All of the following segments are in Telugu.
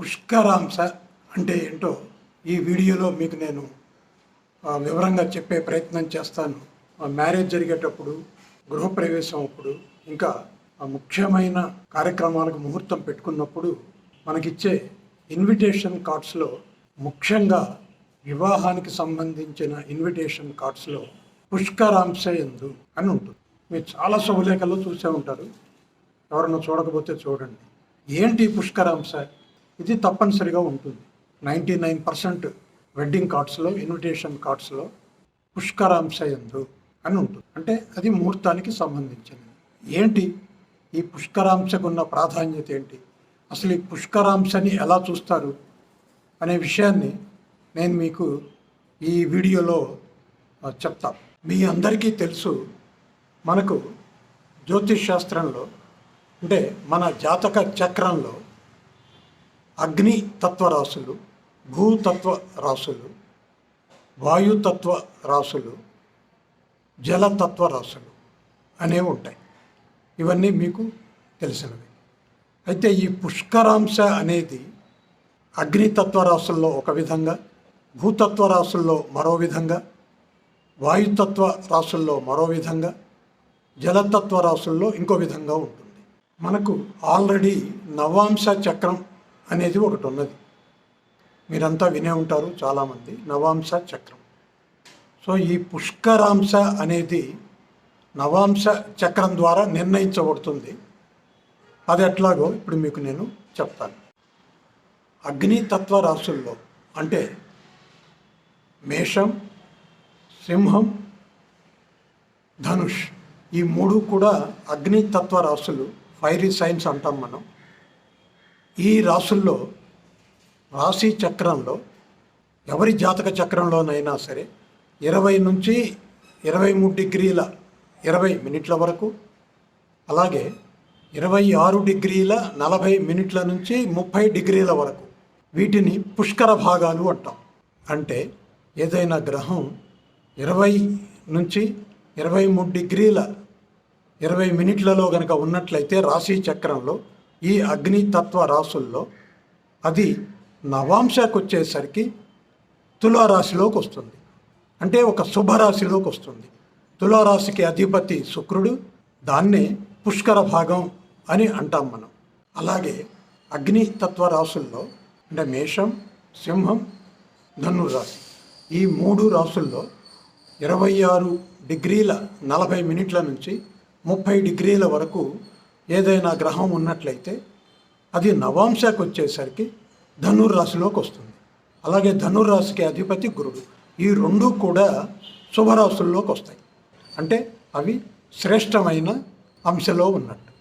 పుష్కరాంశ అంటే ఏంటో ఈ వీడియోలో మీకు నేను వివరంగా చెప్పే ప్రయత్నం చేస్తాను. ఆ, మ్యారేజ్ జరిగేటప్పుడు గృహప్రవేశం అప్పుడు ఇంకా ముఖ్యమైన కార్యక్రమాలకు ముహూర్తం పెట్టుకున్నప్పుడు మనకిచ్చే ఇన్విటేషన్ కార్డ్స్లో ముఖ్యంగా వివాహానికి సంబంధించిన ఇన్విటేషన్ కార్డ్స్లో పుష్కరాంశ ఎందు అని ఉంటుంది. మీరు చాలా శుభలేఖల్లో చూసే ఉంటారు. ఎవరన్నా చూడకపోతే చూడండి. ఏంటి పుష్కరాంశ? ఇది తప్పనిసరిగా ఉంటుంది. నైంటీ నైన్ పర్సెంట్ వెడ్డింగ్ కార్డ్స్లో ఇన్విటేషన్ కార్డ్స్లో పుష్కరాంశ ఎందు అని ఉంటుంది. అంటే అది ముహూర్తానికి సంబంధించినది. ఏంటి? ఈ పుష్కరాంశకున్న ప్రాధాన్యత ఏంటి? అసలు ఈ పుష్కరాంశని ఎలా చూస్తారు? అనే విషయాన్ని నేను మీకు ఈ వీడియోలో చెప్తా. మీ అందరికీ తెలుసు మనకు జ్యోతిష్ శాస్త్రంలో అంటే మన జాతక చక్రంలో అగ్ని తత్వ రాశులు భూతత్వ రాశులు వాయుతత్వ రాశులు జలతత్వ రాశులు అనేవి ఉంటాయి. ఇవన్నీ మీకు తెలిసినవి. అయితే ఈ పుష్కరాంశ అనేది అగ్నితత్వ రాసుల్లో ఒక విధంగా భూతత్వ రాసుల్లో మరో విధంగా వాయుతత్వ రాసుల్లో మరో విధంగా జలతత్వ రాసుల్లో ఇంకో విధంగా ఉంటుంది. మనకు ఆల్రెడీ నవాంశ చక్రం అనేది ఒకటి ఉన్నది. మీరంతా వినే ఉంటారు చాలామంది. నవాంశ చక్రం. సో ఈ పుష్కరాంశ అనేది నవాంశ చక్రం ద్వారా నిర్ణయించబడుతుంది. అది ఎట్లాగో ఇప్పుడు మీకు నేను చెప్తాను. అగ్నితత్వ రాశుల్లో అంటే మేషం సింహం ధనుష్ ఈ మూడు కూడా అగ్నితత్వ రాశులు ఫైరీ సైన్స్ అంటాం మనం. ఈ రాశుల్లో రాశి చక్రంలో ఎవరి జాతక చక్రంలోనైనా సరే ఇరవై నుంచి ఇరవై మూడు డిగ్రీల ఇరవై మినిట్ల వరకు అలాగే ఇరవై ఆరు డిగ్రీల నలభై మినిట్ల నుంచి ముప్పై డిగ్రీల వరకు వీటిని పుష్కర భాగాలు అంటాం. అంటే ఏదైనా గ్రహం ఇరవై నుంచి ఇరవై మూడు డిగ్రీల ఇరవై మినిట్లలో కనుక ఉన్నట్లయితే రాశి చక్రంలో ఈ అగ్నితత్వ రాశుల్లో అది నవాంశకు వచ్చేసరికి తులారాశిలోకి వస్తుంది. అంటే ఒక శుభరాశిలోకి వస్తుంది. తులారాశికి అధిపతి శుక్రుడు దాన్నే పుష్కర భాగం అని అంటాం మనం. అలాగే అగ్నితత్వ రాశుల్లో అంటే మేషం సింహం ధనురాశి ఈ మూడు రాశుల్లో ఇరవై ఆరు డిగ్రీల నలభై మినిట్ల నుంచి ముప్పై డిగ్రీల వరకు ఏదైనా గ్రహం ఉన్నట్లయితే అది నవాంశకు వచ్చేసరికి ధనుర్రాశిలోకి వస్తుంది. అలాగే ధనుర్రాశికి అధిపతి గురుడు. ఈ రెండు కూడా శుభరాశుల్లోకి వస్తాయి. అంటే అవి శ్రేష్టమైన అంశలో ఉన్నట్టు.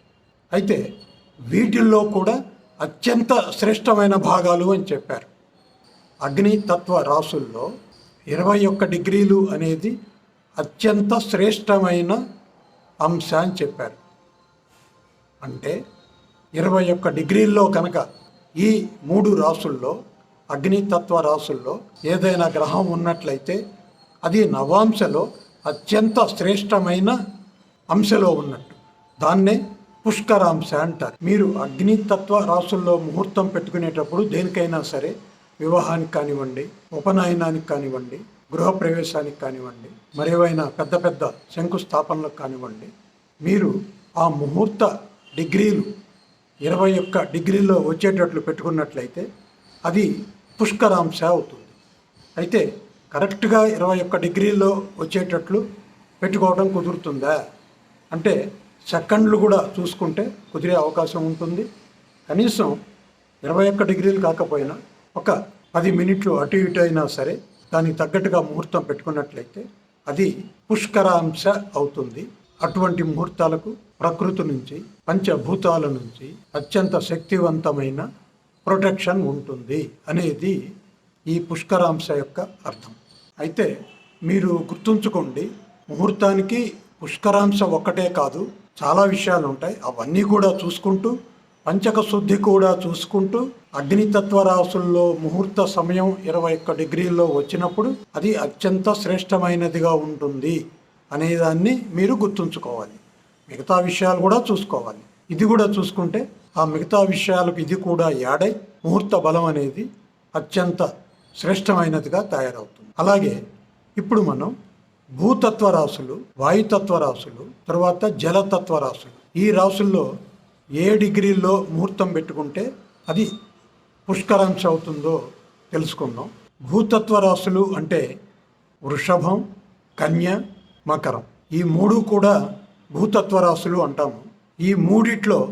అయితే వీటిల్లో కూడా అత్యంత శ్రేష్టమైన భాగాలు అని చెప్పారు. అగ్నితత్వ రాసుల్లో ఇరవై ఒక్క డిగ్రీలు అనేది అత్యంత శ్రేష్టమైన అంశ అని చెప్పారు. అంటే ఇరవై ఒక్క డిగ్రీల్లో కనుక ఈ మూడు రాసుల్లో అగ్నితత్వ రాసుల్లో ఏదైనా గ్రహం ఉన్నట్లయితే అది నవాంశలో అత్యంత శ్రేష్టమైన అంశలో ఉన్నట్టు. దాన్నే పుష్కరాంశ అంటారు. మీరు అగ్నితత్వ రాసుల్లో ముహూర్తం పెట్టుకునేటప్పుడు దేనికైనా సరే వివాహానికి కానివ్వండి ఉపనయనానికి కానివ్వండి గృహప్రవేశానికి కానివ్వండి మరేవైనా పెద్ద పెద్ద శంకుస్థాపనలకు కానివ్వండి మీరు ఆ ముహూర్త డిగ్రీలు ఇరవై ఒక్క డిగ్రీలో వచ్చేటట్లు పెట్టుకున్నట్లయితే అది పుష్కరాంశ అవుతుంది. అయితే కరెక్ట్గా ఇరవై ఒక్క డిగ్రీల్లో వచ్చేటట్లు పెట్టుకోవడం కుదురుతుందా? అంటే సెకండ్లు కూడా చూసుకుంటే కుదిరే అవకాశం ఉంటుంది. కనీసం ఇరవై ఒక్క డిగ్రీలు కాకపోయినా ఒక పది మినిట్లు అటు ఇటు అయినా సరే దానికి తగ్గట్టుగా ముహూర్తం పెట్టుకున్నట్లయితే అది పుష్కరాంశ అవుతుంది. అటువంటి ముహూర్తాలకు ప్రకృతి నుంచి పంచభూతాల నుంచి అత్యంత శక్తివంతమైన ప్రొటెక్షన్ ఉంటుంది అనేది ఈ పుష్కరాంశ యొక్క అర్థం. అయితే మీరు గుర్తుంచుకోండి ముహూర్తానికి పుష్కరాంశ ఒక్కటే కాదు చాలా విషయాలు ఉంటాయి. అవన్నీ కూడా చూసుకుంటూ పంచక శుద్ధి కూడా చూసుకుంటూ అగ్నితత్వ రాసుల్లో ముహూర్త సమయం ఇరవై ఒక్క డిగ్రీల్లో వచ్చినప్పుడు అది అత్యంత శ్రేష్టమైనదిగా ఉంటుంది. అనేదాన్ని మీరు గుర్తుంచుకోవాలి. మిగతా విషయాలు కూడా చూసుకోవాలి. ఇది కూడా చూసుకుంటే ఆ మిగతా విషయాలకు ఇది కూడా యాడై ముహూర్త బలం అనేది అత్యంత శ్రేష్టమైనదిగా తయారవుతుంది. అలాగే ఇప్పుడు మనం భూతత్వ రాశులు వాయుతత్వ రాశులు తర్వాత జలతత్వ రాశులు ఈ రాశుల్లో ఏ డిగ్రీల్లో ముహూర్తం పెట్టుకుంటే అది పుష్కరాంశ అవుతుందో తెలుసుకుందాం. భూతత్వ రాశులు అంటే వృషభం కన్య మకరం. ఈ మూడు కూడా భూతత్వ రాశులు అంటాము. ఈ మూడిట్లో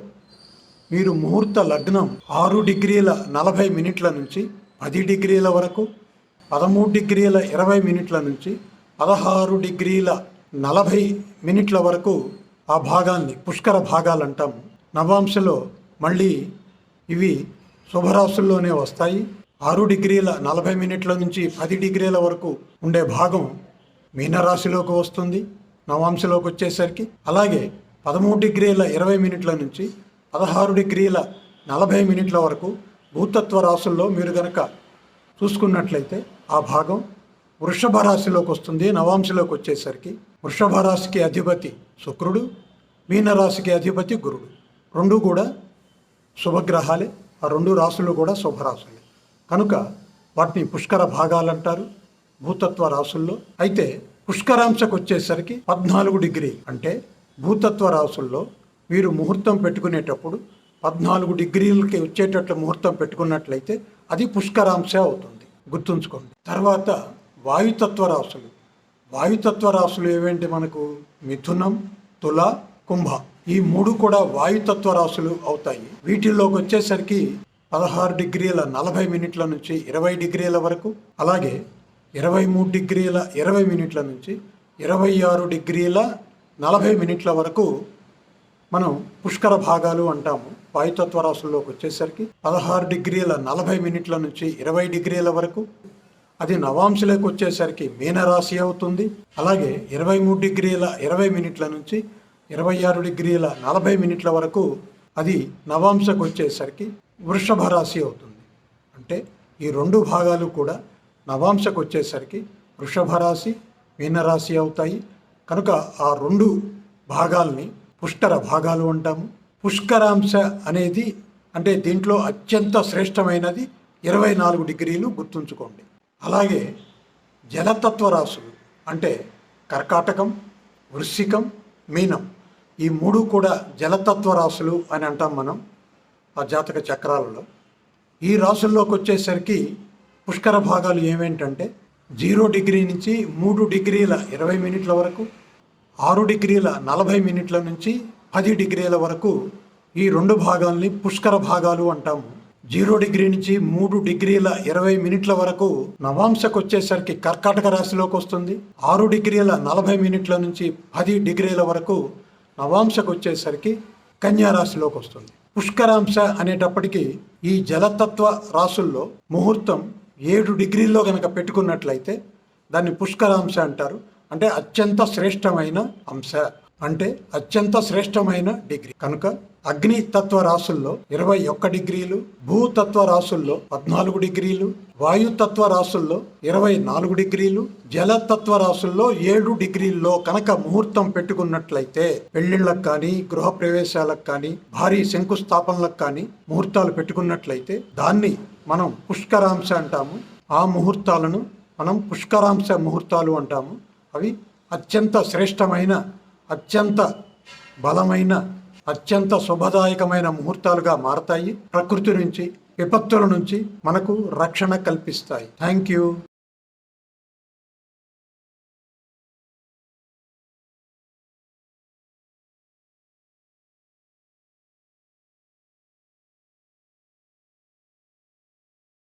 మీరు ముహూర్త లగ్నం ఆరు డిగ్రీల నలభై మినిట్ల నుంచి పది డిగ్రీల వరకు పదమూడు డిగ్రీల ఇరవై మినిట్ల నుంచి పదహారు డిగ్రీల నలభై మినిట్ల వరకు ఆ భాగాన్ని పుష్కర భాగాలు అంటాము. నవాంశలో మళ్ళీ ఇవి శుభరాశుల్లోనే వస్తాయి. ఆరు డిగ్రీల నలభై మినిట్ల నుంచి పది డిగ్రీల వరకు ఉండే భాగం మీనరాశిలోకి వస్తుంది నవాంశలోకి వచ్చేసరికి. అలాగే పదమూడు డిగ్రీల ఇరవై మినిట్ల నుంచి పదహారు డిగ్రీల నలభై మినిట్ల వరకు భూతత్వ రాశుల్లో మీరు గనక చూసుకున్నట్లయితే ఆ భాగం వృషభ రాశిలోకి వస్తుంది నవాంశలోకి వచ్చేసరికి. వృషభ రాశికి అధిపతి శుక్రుడు మీనరాశికి అధిపతి గురుడు. రెండు కూడా శుభగ్రహాలే ఆ రెండు రాశులు కూడా శుభరాశులే. కనుక వాటిని పుష్కర భాగాలు అంటారు భూతత్వ రాసుల్లో. అయితే పుష్కరాంశకు వచ్చేసరికి పద్నాలుగు డిగ్రీ. అంటే భూతత్వ రాసుల్లో మీరు ముహూర్తం పెట్టుకునేటప్పుడు పద్నాలుగు డిగ్రీలకి వచ్చేటట్లు ముహూర్తం పెట్టుకున్నట్లయితే అది పుష్కరాంశ అవుతుంది. గుర్తుంచుకోండి. తర్వాత వాయుతత్వ రాశులు వాయుతత్వ రాశులు ఏవేంటి మనకు? మిథునం తుల కుంభ. ఈ మూడు కూడా వాయుతత్వ రాశులు అవుతాయి. వీటిల్లోకి వచ్చేసరికి పదహారు డిగ్రీల నలభై మినిట్ల నుంచి ఇరవై డిగ్రీల వరకు. అలాగే ఇరవై మూడు డిగ్రీల ఇరవై మినిట్ల నుంచి ఇరవై ఆరు డిగ్రీల నలభై మినిట్ల వరకు మనం పుష్కర భాగాలు అంటాము. వాయుతత్వ రాశుల్లోకి వచ్చేసరికి పదహారు డిగ్రీల నలభై మినిట్ల నుంచి ఇరవై డిగ్రీల వరకు. అది నవాంశలోకి వచ్చేసరికి మీనరాశి అవుతుంది. అలాగే ఇరవై మూడు డిగ్రీల ఇరవై మినిట్ల నుంచి ఇరవై ఆరు డిగ్రీల నలభై మినిట్ల వరకు అది నవాంశకు వచ్చేసరికి వృషభ రాశి అవుతుంది. అంటే ఈ రెండు భాగాలు కూడా నవాంశకు వచ్చేసరికి వృషభ రాశి మీనరాశి అవుతాయి. కనుక ఆ రెండు భాగాల్ని పుష్కర భాగాలు అంటాము. పుష్కరాంశ అనేది అంటే దీంట్లో అత్యంత శ్రేష్టమైనది ఇరవై నాలుగు డిగ్రీలు గుర్తుంచుకోండి. అలాగే జలతత్వ రాశులు అంటే కర్కాటకం వృశ్చికం మీనం. ఈ మూడు కూడా జలతత్వ రాశులు అని అంటాం మనం ఆ జాతక చక్రాలలో. ఈ రాశుల్లోకి వచ్చేసరికి పుష్కర భాగాలు ఏమేంటంటే జీరో డిగ్రీ నుంచి మూడు డిగ్రీల ఇరవై మినిట్ల వరకు ఆరు డిగ్రీల నలభై మినిట్ల నుంచి పది డిగ్రీల వరకు ఈ రెండు భాగాల్ని పుష్కర భాగాలు అంటాము. జీరో డిగ్రీ నుంచి మూడు డిగ్రీల ఇరవై మినిట్ల వరకు నవాంశకు వచ్చేసరికి కర్కాటక రాశిలోకి వస్తుంది. ఆరు డిగ్రీల నలభై మినిట్ల నుంచి పది డిగ్రీల వరకు నవాంశకు వచ్చేసరికి కన్యా రాశిలోకి వస్తుంది. పుష్కరాంశ అనేటప్పటికీ ఈ జలతత్వ రాశుల్లో ముహూర్తం ఏడు డిగ్రీల్లో కనుక పెట్టుకున్నట్లయితే దాన్ని పుష్కరాంశ అంటారు. అంటే అత్యంత శ్రేష్టమైన అంశ. అంటే అత్యంత శ్రేష్టమైన డిగ్రీ. కనుక అగ్ని తత్వ రాసుల్లో ఇరవై ఒక్క డిగ్రీలు భూతత్వ రాసుల్లో పద్నాలుగు డిగ్రీలు వాయుతత్వ రాసుల్లో ఇరవై నాలుగు డిగ్రీలు జలతత్వ రాసుల్లో ఏడు డిగ్రీల్లో కనుక ముహూర్తం పెట్టుకున్నట్లయితే పెళ్ళిళ్ళకు కానీ గృహ ప్రవేశాలకు కానీ భారీ శంకుస్థాపనలకు కానీ ముహూర్తాలు పెట్టుకున్నట్లయితే దాన్ని మనం పుష్కరాంశ అంటాము. ఆ ముహూర్తాలను మనం పుష్కరాంశ ముహూర్తాలు అంటాము. అవి అత్యంత శ్రేష్టమైన అత్యంత బలమైన అత్యంత శుభదాయకమైన ముహూర్తాలుగా మారతాయి ప్రకృతి నుంచి విపత్తుల నుంచి మనకు రక్షణ కల్పిస్తాయి. Thank you